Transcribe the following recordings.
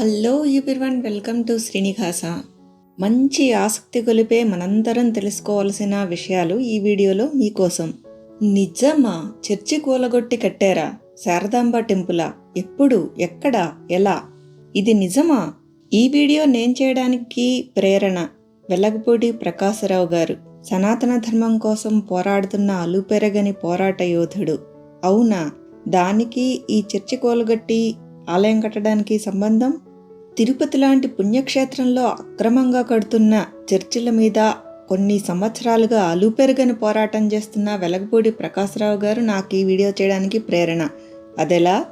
Hello one welcome to Srinivasa. మంచి ఆసక్తి గొలిపే మనందరం తెలుసుకోవాల్సిన విషయాలు ఈ వీడియోలో మీకోసం. నిజమా? చర్చి కూలగొట్టి కట్టారా? శారదాంబ టెంపులా? ఎప్పుడు? ఎక్కడ? ఎలా? ఇది నిజమా? ఈ వీడియో నేను చేయడానికి ప్రేరణ వెల్లగపూడి ప్రకాశరావు గారు. సనాతన ధర్మం కోసం పోరాడుతున్న అలుపెరగని పోరాట యోధుడు. అవునా? దానికి ఈ చర్చి కూలగొట్టి ఆలయం కట్టడానికి సంబంధం? తిరుపతి లాంటి పుణ్యక్షేత్రంలో అక్రమంగా కడుతున్న చర్చిల మీద కొన్ని సంవత్సరాలుగా అలుపెరుగని పోరాటం చేస్తున్న వెలగపూడి ప్రకాశరావు గారు నాకు ఈ వీడియో చేయడానికి ప్రేరణ. అదెలా?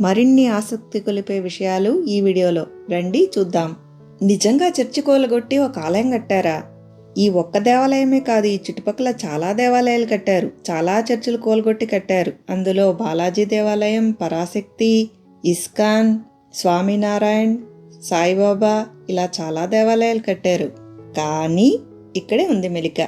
మరిన్ని ఆసక్తి కొలిపే విషయాలు ఈ వీడియోలో. రండి చూద్దాం. నిజంగా చర్చి కోలగొట్టి ఒక ఆలయం కట్టారా? ఈ ఒక్క దేవాలయమే కాదు ఈ చుట్టుపక్కల చాలా దేవాలయాలు కట్టారు. చాలా చర్చిలు కోలగొట్టి కట్టారు. అందులో బాలాజీ దేవాలయం పరాశక్తి ఇస్కాన్ స్వామినారాయణ్ సాయిబాబా ఇలా చాలా దేవాలయాలు కట్టారు. కానీ ఇక్కడే ఉంది మెలిక.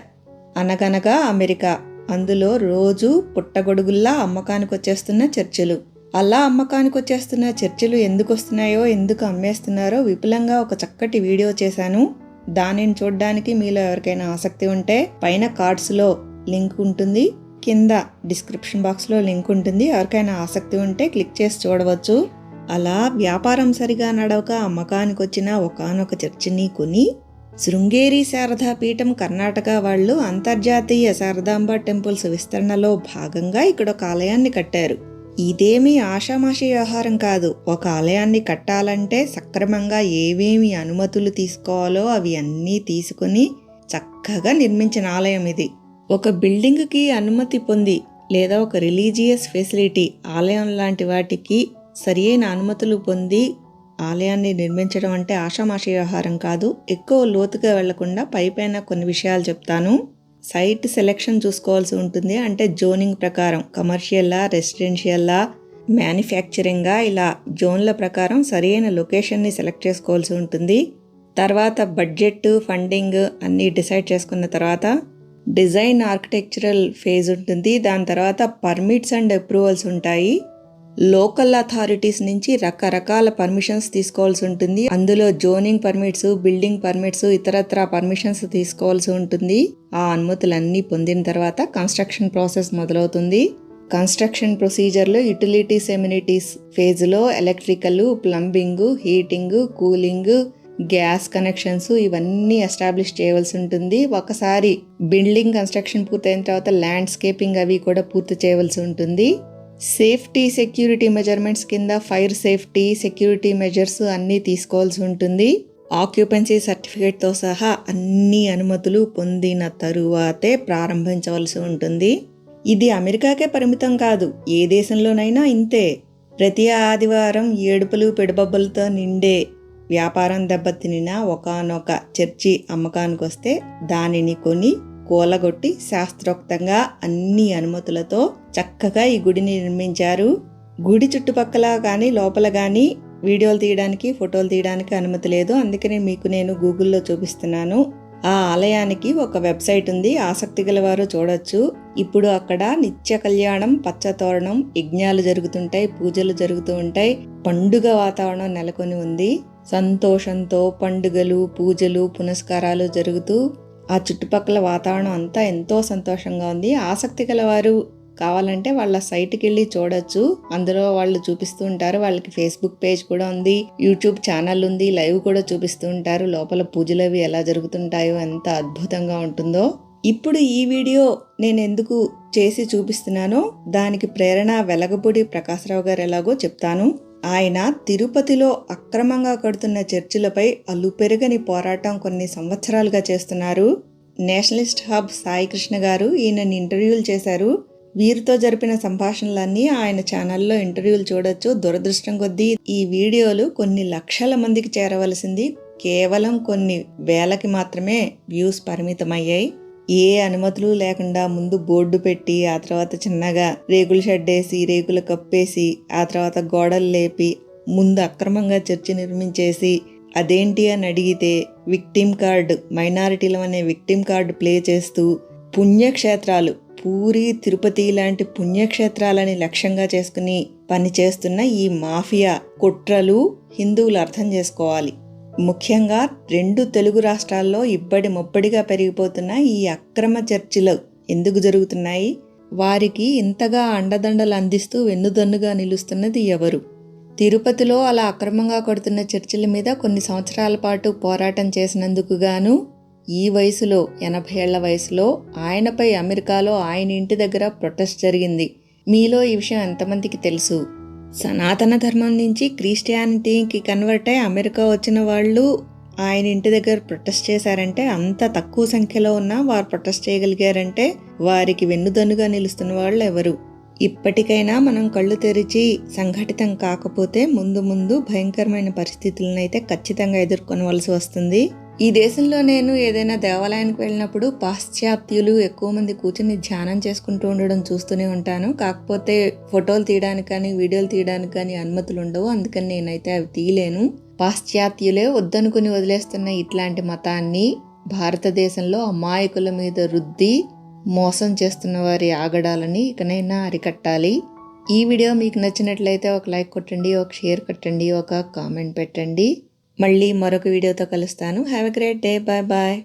అనగనగా అమెరికా. అందులో రోజు పుట్టగొడుగుల్లా అమ్మకానికి వచ్చేస్తున్న చర్చిలు. అలా అమ్మకానికి వచ్చేస్తున్న చర్చిలు ఎందుకు వస్తున్నాయో ఎందుకు అమ్మేస్తున్నారో విపులంగా ఒక చక్కటి వీడియో చేశాను. దానిని చూడడానికి మీలో ఎవరికైనా ఆసక్తి ఉంటే పైన కార్డ్స్లో లింక్ ఉంటుంది. కింద డిస్క్రిప్షన్ బాక్స్లో లింక్ ఉంటుంది. ఎవరికైనా ఆసక్తి ఉంటే క్లిక్ చేసి చూడవచ్చు. అలా వ్యాపారం సరిగా నడవక అమ్మకానికి వచ్చిన ఒకనొక చర్చిని కొని శృంగేరి శారదా పీఠం కర్ణాటక వాళ్ళు అంతర్జాతీయ శారదాంబ టెంపుల్స్ విస్తరణలో భాగంగా ఇక్కడ ఒక ఆలయాన్ని కట్టారు. ఇదేమీ ఆషామాషి వ్యవహారం కాదు. ఒక ఆలయాన్ని కట్టాలంటే సక్రమంగా ఏవేమి అనుమతులు తీసుకోవాలో అవి అన్నీ తీసుకుని చక్కగా నిర్మించిన ఆలయం ఇది. ఒక బిల్డింగ్కి అనుమతి పొంది లేదా ఒక రిలీజియస్ ఫెసిలిటీ ఆలయం లాంటి వాటికి సరి అయిన అనుమతులు పొంది ఆలయాన్ని నిర్మించడం అంటే ఆషామాషి వ్యవహారం కాదు. ఎక్కువ లోతుగా వెళ్ళకుండా పైపైన కొన్ని విషయాలు చెప్తాను. సైట్ సెలెక్షన్ చూసుకోవాల్సి ఉంటుంది. అంటే జోనింగ్ ప్రకారం కమర్షియల్లా రెసిడెన్షియల్లా మ్యానుఫ్యాక్చరింగ్గా ఇలా జోన్ల ప్రకారం సరైన లొకేషన్ని సెలెక్ట్ చేసుకోవాల్సి ఉంటుంది. తర్వాత బడ్జెట్ ఫండింగ్ అన్నీ డిసైడ్ చేసుకున్న తర్వాత డిజైన్ ఆర్కిటెక్చరల్ ఫేజ్ ఉంటుంది. దాని తర్వాత పర్మిట్స్ అండ్ అప్రూవల్స్ ఉంటాయి. లోకల్ అథారిటీస్ నుంచి రకరకాల పర్మిషన్స్ తీసుకోవాల్సి ఉంటుంది. అందులో జోనింగ్ పర్మిట్స్ బిల్డింగ్ పర్మిట్స్ ఇతరత్ర పర్మిషన్స్ తీసుకోవాల్సి ఉంటుంది. ఆ అనుమతులన్నీ పొందిన తర్వాత కన్స్ట్రక్షన్ ప్రాసెస్ మొదలవుతుంది. కన్స్ట్రక్షన్ ప్రొసీజర్లో యుటిలిటీస్ ఎమ్యూనిటీస్ ఫేజ్లో electrical plumbing heating cooling gas connections ఇవన్నీ ఎస్టాబ్లిష్ చేయవలసి ఉంటుంది. ఒకసారి బిల్డింగ్ కన్స్ట్రక్షన్ పూర్తయిన తర్వాత ల్యాండ్స్కేపింగ్ అవి కూడా పూర్తి చేయవలసి ఉంటుంది. సేఫ్టీ సెక్యూరిటీ మెజర్మెంట్స్ కింద ఫైర్ సేఫ్టీ సెక్యూరిటీ మెజర్స్ అన్నీ తీసుకోవాల్సి ఉంటుంది. ఆక్యుపెన్సీ సర్టిఫికేట్తో సహా అన్ని అనుమతులు పొందిన తరువాతే ప్రారంభించవలసి ఉంటుంది. ఇది అమెరికాకే పరిమితం కాదు ఏ దేశంలోనైనా ఇంతే. ప్రతి ఆదివారం ఏడుపులు పెడబబ్బలతో నిండే వ్యాపారం దెబ్బతినిన ఒకనొక చర్చి అమ్మకానికి వస్తే దానిని కొని కూలగొట్టి శాస్త్రోక్తంగా అన్ని అనుమతులతో చక్కగా ఈ గుడిని నిర్మించారు. గుడి చుట్టుపక్కల కానీ లోపల కానీ వీడియోలు తీయడానికి ఫోటోలు తీయడానికి అనుమతి లేదు. అందుకనే మీకు నేను గూగుల్లో చూపిస్తున్నాను. ఆ ఆలయానికి ఒక వెబ్సైట్ ఉంది. ఆసక్తి గలవారు చూడొచ్చు. ఇప్పుడు అక్కడ నిత్య కళ్యాణం పచ్చతోరణం యజ్ఞాలు జరుగుతుంటాయి పూజలు జరుగుతూ ఉంటాయి. పండుగ వాతావరణం నెలకొని ఉంది. సంతోషంతో పండుగలు పూజలు పునస్కారాలు జరుగుతూ ఆ చుట్టుపక్కల వాతావరణం అంతా ఎంతో సంతోషంగా ఉంది. ఆసక్తి గలవారు కావాలంటే వాళ్ళ సైట్కి వెళ్ళి చూడొచ్చు. అందులో వాళ్ళు చూపిస్తూ ఉంటారు. వాళ్ళకి ఫేస్బుక్ పేజ్ కూడా ఉంది. యూట్యూబ్ ఛానల్ ఉంది. లైవ్ కూడా చూపిస్తూ ఉంటారు. లోపల పూజలు అవి ఎలా జరుగుతుంటాయో ఎంత అద్భుతంగా ఉంటుందో. ఇప్పుడు ఈ వీడియో నేను ఎందుకు చేసి చూపిస్తున్నానో దానికి ప్రేరణ వెలగపూడి ప్రకాశ్రావు గారు ఎలాగో చెప్తాను. ఆయన తిరుపతిలో అక్రమంగా కడుతున్న చర్చిలపై అలుపెరగని పోరాటం కొన్ని సంవత్సరాలుగా చేస్తున్నారు. నేషనలిస్ట్ హబ్ సాయి కృష్ణ గారు ఈయనని ఇంటర్వ్యూలు చేశారు. వీరితో జరిపిన సంభాషణలన్నీ ఆయన ఛానల్లో ఇంటర్వ్యూలు చూడొచ్చు. దురదృష్టం కొద్దీ ఈ వీడియోలు కొన్ని లక్షల మందికి చేరవలసింది. కేవలం కొన్ని వేలకి మాత్రమే వ్యూస్ పరిమితమయ్యాయి. ఏ అనుమతులు లేకుండా ముందు బోర్డు పెట్టి ఆ తర్వాత చిన్నగా రేకులు షెడ్డేసి రేకులు కప్పేసి ఆ తర్వాత గోడలు లేపి ముందు అక్రమంగా చర్చి నిర్మించేసి అదేంటి అని అడిగితే విక్టిమ్ కార్డు మైనారిటీలం అనే విక్టిమ్ కార్డు ప్లే చేస్తూ పుణ్యక్షేత్రాలు పూరి తిరుపతి లాంటి పుణ్యక్షేత్రాలని లక్ష్యంగా చేసుకుని పనిచేస్తున్న ఈ మాఫియా కుట్రలు హిందువులు అర్థం చేసుకోవాలి. ముఖ్యంగా రెండు తెలుగు రాష్ట్రాల్లో ఇబ్బడి ముబ్బడిగా పెరిగిపోతున్న ఈ అక్రమ చర్చిలు ఎందుకు జరుగుతున్నాయి? వారికి ఇంతగా అండదండలు అందిస్తూ వెన్నుదన్నుగా నిలుస్తున్నది ఎవరు? తిరుపతిలో అలా అక్రమంగా కొడుతున్న చర్చిల మీద కొన్ని సంవత్సరాల పాటు పోరాటం చేసినందుకు గాను ఈ వయసులో ఎనభై ఏళ్ళ వయసులో ఆయనపై అమెరికాలో ఆయన ఇంటి దగ్గర ప్రొటెస్ట్ జరిగింది. మీలో ఈ విషయం ఎంతమందికి తెలుసు? సనాతన ధర్మం నుంచి క్రిస్టియానిటీకి కన్వర్ట్ అయి అమెరికా వచ్చిన వాళ్ళు ఆయన ఇంటి దగ్గర ప్రొటెస్ట్ చేశారంటే అంత తక్కువ సంఖ్యలో ఉన్నా వారు ప్రొటెస్ట్ చేయగలిగారంటే వారికి వెన్నుదన్నుగా నిలుస్తున్న వాళ్ళు ఎవరు? ఇప్పటికైనా మనం కళ్ళు తెరిచి సంఘటితం కాకపోతే ముందు ముందు భయంకరమైన పరిస్థితులను అయితే ఖచ్చితంగా ఎదుర్కొనవలసి వస్తుంది. ఈ దేశంలో నేను ఏదైనా దేవాలయానికి వెళ్ళినప్పుడు పాశ్చాత్యులు ఎక్కువ మంది కూర్చుని ధ్యానం చేసుకుంటూ ఉండడం చూస్తూనే ఉంటాను. కాకపోతే ఫోటోలు తీయడానికి కానీ వీడియోలు తీయడానికి కానీ అనుమతులు ఉండవు. అందుకని నేనైతే అవి తీయలేను. పాశ్చాత్యులే వద్దనుకుని వదిలేస్తున్న ఇట్లాంటి మతాన్ని భారతదేశంలో అమాయకుల మీద రుద్ది మోసం చేస్తున్న వారి ఆగడాలని ఇకనైనా అరికట్టాలి. ఈ వీడియో మీకు నచ్చినట్లయితే ఒక లైక్ కొట్టండి ఒక షేర్ కొట్టండి ఒక కామెంట్ పెట్టండి. మళ్ళీ మరొక వీడియోతో కలుస్తాను. Have a great day bye bye